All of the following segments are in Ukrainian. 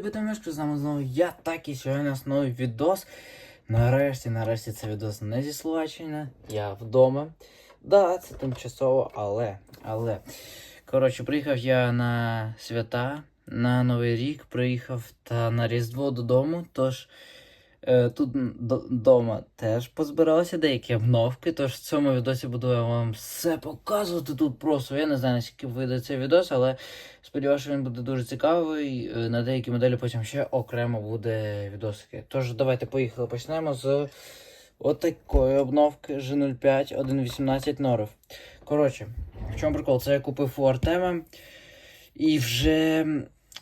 любите мишку, з нами знову я, так і сьогодні у нас новий відос. Нарешті, нарешті це відос не зі Словаччини, я вдома. Да, це тимчасово, але, але. Коротше, приїхав я на свята, на Новий рік приїхав та на Різдво додому, тож. Е, Тут вдома теж позбиралися деякі обновки, тож в цьому відосі буду я вам все показувати тут просто. Я не знаю, наскільки вийде цей відос, але сподіваюся, що він буде дуже цікавий. Е, На деякі моделі потім ще окремо буде відосики. Тож давайте поїхали. Почнемо з отакої обновки G05 1.18 Норов. Коротше, в чому прикол? Це я купив у Артема. І вже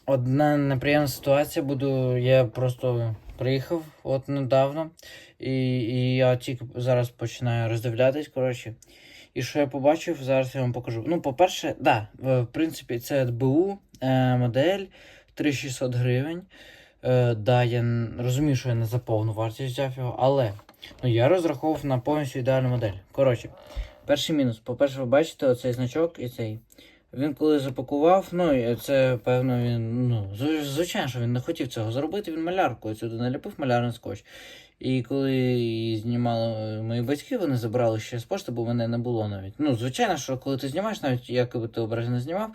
одна неприємна ситуація буду. Я просто приїхав от недавно, і, і я тільки зараз починаю роздивлятись, коротше. І що я побачив, зараз я вам покажу. Ну, по-перше, да, в принципі, це БУ е, модель 3600 гривень. Е, да, я розумію, що я не за повну вартість взяв його, але ну, я розраховував на повністю ідеальну модель. Коротше, перший мінус. По-перше, ви бачите оцей значок і цей. Він коли запакував, ну це певно він. Ну, звичайно, що він не хотів цього зробити, він малярку сюди наліпив малярний скотч. І коли її знімали е, мої батьки, вони забрали ще з пошти, бо мене не було навіть. Ну, звичайно, що коли ти знімаєш, навіть якби ти образно знімав,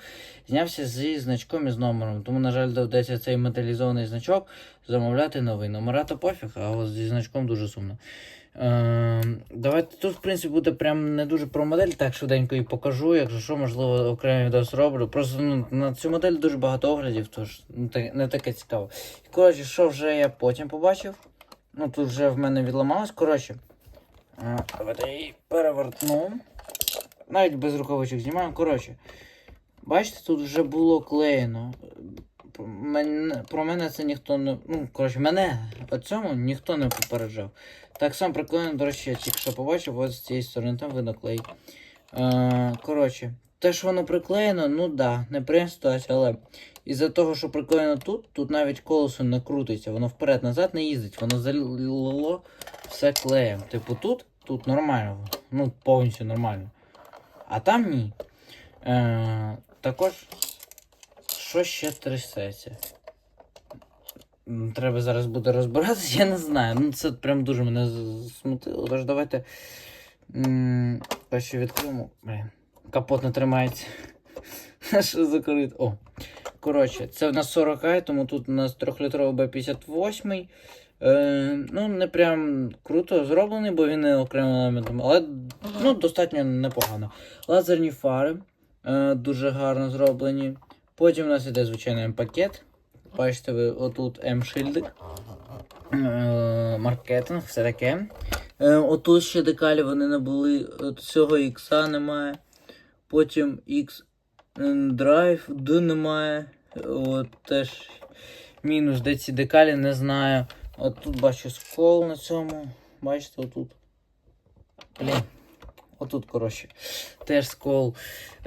знявся зі значком і з номером. Тому, на жаль, доведеться цей металізований значок замовляти новий. Номера то пофіг, а от зі значком дуже сумно. Е, давайте тут, в принципі, буде прям не дуже про модель, так швиденько і покажу. Якщо що, можливо, окремий відос роблю. Просто ну, на цю модель дуже багато оглядів, тож ну, не таке цікаво. І, коротше, що вже я потім побачив. Ну, тут вже в мене відламалось. Коротше, е, давайте її перевертну. Навіть без рукавичок знімаємо. Коротше, бачите, тут вже було клеєно. Про мене, це ніхто не. Ну, коротше, мене по цьому ніхто не попереджав. Так само приклеєно, до речі, я тільки що побачив, ось з цієї сторони там видно. Е, коротше, те, що воно приклеєно, ну да, неприємна ситуація, але із-за того, що приклеєно тут, тут навіть колесо не крутиться, воно вперед-назад не їздить, воно залило все клеєм. Типу тут, тут нормально, ну повністю нормально. А там ні. Е, також, що ще трясеться? Треба зараз буде розбиратися, я не знаю. Ну це прям дуже мене смутило. Тож давайте. Перше відкриємо. Блін, капот не тримається. Що за? О. Коротше, це в нас 40 ай, тому тут у нас 3-літровий Б58. Е, ну, не прям круто зроблений, бо він не окремим елементом, але ну, достатньо непогано. Лазерні фари е, дуже гарно зроблені. Потім у нас іде звичайний пакет. Бачите, ви отут М-шильдик. Е, маркетинг, все таке. Е, отут ще декалі вони не були. Цього X немає. Потім X Drive D немає. От теж мінус, де ці декалі, не знаю. От тут бачу скол на цьому. Бачите, отут. Блін. Отут, коротше. Теж скол.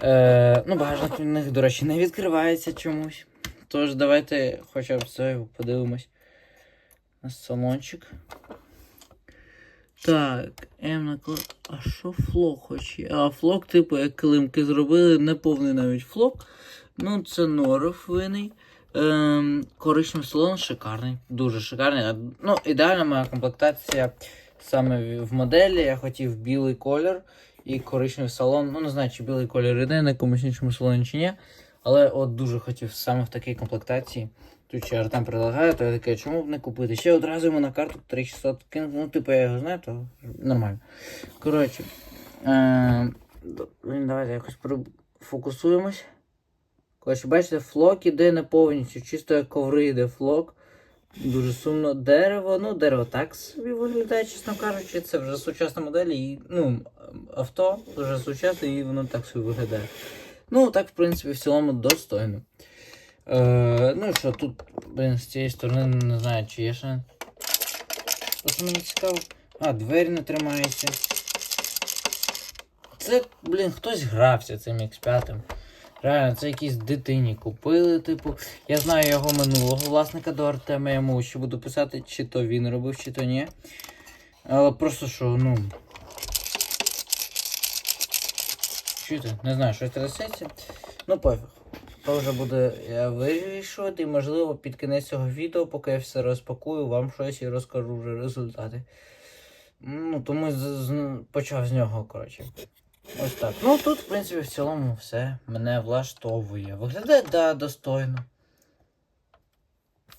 Е, ну, багажник в них, до речі, не відкривається чомусь. Тож давайте хоча б це подивимось на салончик. Так, М наклад. А що флок хоче? А флок, типу, як килимки зробили, не повний навіть флок. Ну, це норов винний. Ем, коричневий салон шикарний, дуже шикарний. Ну, ідеальна моя комплектація саме в- моделі. Я хотів білий колір і коричневий салон. Ну, не знаю, чи білий колір іде на якомусь іншому салоні чи ні. Але от дуже хотів саме в такій комплектації. Тут ще Артем предлагає, то я такий, чому б не купити? Ще одразу йому на карту 3600 кинув. Ну, типу, я його знаю, то нормально. Коротше, е, давайте якось фокусуємось. Коротше, бачите, флок іде не повністю, чисто як коври йде флок. Дуже сумно. Дерево, ну, дерево так собі виглядає, чесно кажучи. Це вже сучасна модель, і, ну, авто дуже сучасне, і воно так собі виглядає. Ну, так, в принципі, в цілому достойно. Е, ну що, тут, блін, з цієї сторони не знаю, чи є ще. Просто мені цікаво. А, двері не тримаються. Це, блін, хтось грався цим X5. Реально, це якісь дитині купили, типу. Я знаю його минулого власника до Артема, я йому ще буду писати, чи то він робив, чи то ні. Але просто що, ну. Чуєте, не знаю, що трясеться. Ну пофіг. то вже буде я вирішувати, і можливо під кінець цього відео, поки я все розпакую, вам щось і розкажу вже результати. Ну, тому з, з- почав з нього, коротше. Ось так. Ну тут, в принципі, в цілому все мене влаштовує. Виглядає, да, достойно.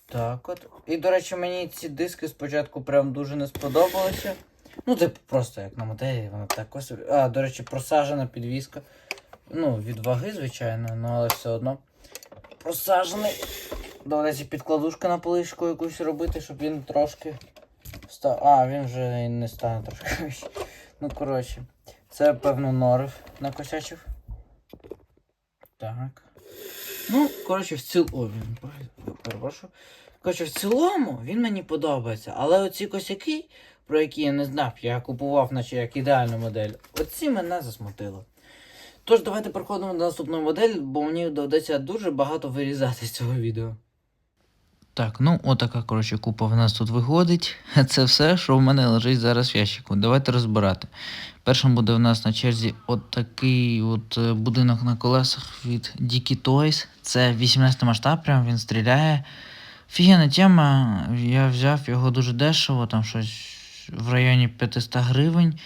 Так от. І, до речі, мені ці диски спочатку прям дуже не сподобалися. Ну, типу, просто як на моделі, воно так ось. А, до речі, просажена підвіска. Ну, від ваги, звичайно, ну але все одно. Просажений. Доведеться підкладушку на полишку якусь робити, щоб він трошки став. А, він вже не стане трошки. Ну, коротше. Це, певно, норив накосячив. Так. Ну, коротше, в цілому. Перепрошую. Коротше, в цілому він мені подобається. Але оці косяки, про які я не знав, я купував, наче як ідеальну модель, оці мене засмутили. Тож, давайте переходимо до наступної моделі, бо мені доведеться дуже багато вирізати з цього відео. Так, ну отака, коротше, купа в нас тут виходить. Це все, що в мене лежить зараз в ящику. Давайте розбирати. Першим буде в нас на черзі от такий от е, будинок на колесах від Dicky Toys. Це 18 масштаб, прям він стріляє. Фігенна тема, я взяв його дуже дешево, там щось в районі 500 гривень.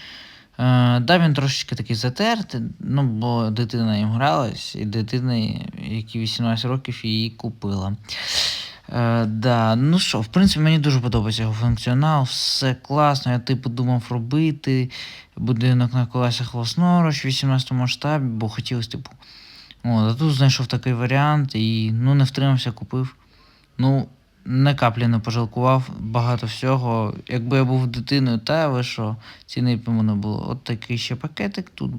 Е, да, він трошечки такий затертий, ну, бо дитина їм гралась, і дитина, якій 18 років, її купила. Е, да, ну що, в принципі, мені дуже подобається його функціонал, все класно. Я типу думав робити будинок на колесах власноруч в 18 масштабі, бо хотілося, типу. От, а тут знайшов такий варіант і ну не втримався, купив. Ну, не каплі не пожалкував, багато всього. Якби я був дитиною, та ви що, ціни б йому не було. От такий ще пакетик, тут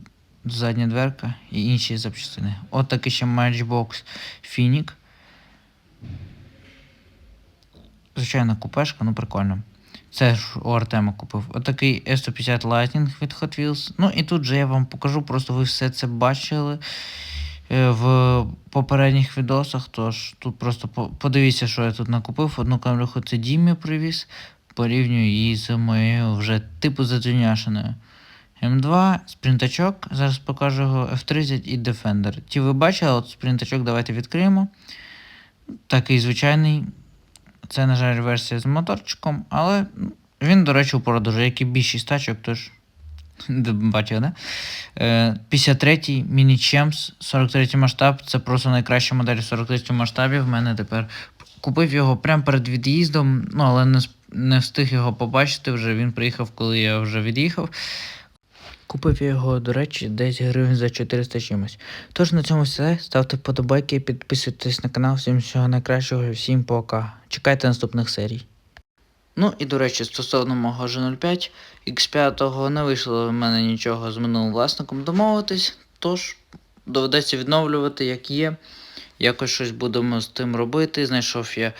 задня дверка і інші запчастини. От такий ще Matchbox Фінік. Звичайна купешка, ну прикольно. Це ж у Артема купив. Отакий S150 Lightning від Hot Wheels. Ну і тут же я вам покажу, просто ви все це бачили е, в попередніх відосах. Тож тут просто подивіться, що я тут накупив. Одну камеру це Дімі привіз. Порівнюю її з моєю вже типу затюняшеною. М2, спринтачок, зараз покажу його F30 і Defender. Ті ви бачили, от спринтачок давайте відкриємо. Такий звичайний. Це, на жаль, версія з моторчиком, але ну, він, до речі, у продажу, як і більшість тачок, тож бачив, да? Е, 53-й Mini Champs, 43 масштаб. Це просто найкраща модель в 43 масштабі. В мене тепер купив його прямо перед від'їздом, ну але не, не встиг його побачити. Вже він приїхав, коли я вже від'їхав. Купив його, до речі, десь гривень за 400 чимось. Тож на цьому все. Ставте вподобайки, підписуйтесь на канал. Всім всього найкращого, всім пока. Чекайте наступних серій. Ну і до речі, стосовно мого G05, X5 не вийшло в мене нічого з минулим власником домовитись, тож доведеться відновлювати, як є. Якось щось будемо з тим робити. Знайшов я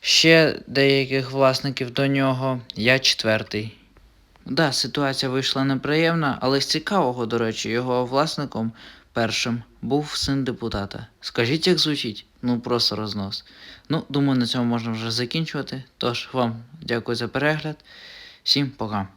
ще деяких власників до нього. Я четвертий. Да, ситуація вийшла неприємна, але з цікавого, до речі, його власником першим був син депутата. Скажіть, як звучить? Ну просто рознос. Ну, думаю, на цьому можна вже закінчувати. Тож вам дякую за перегляд. Всім пока.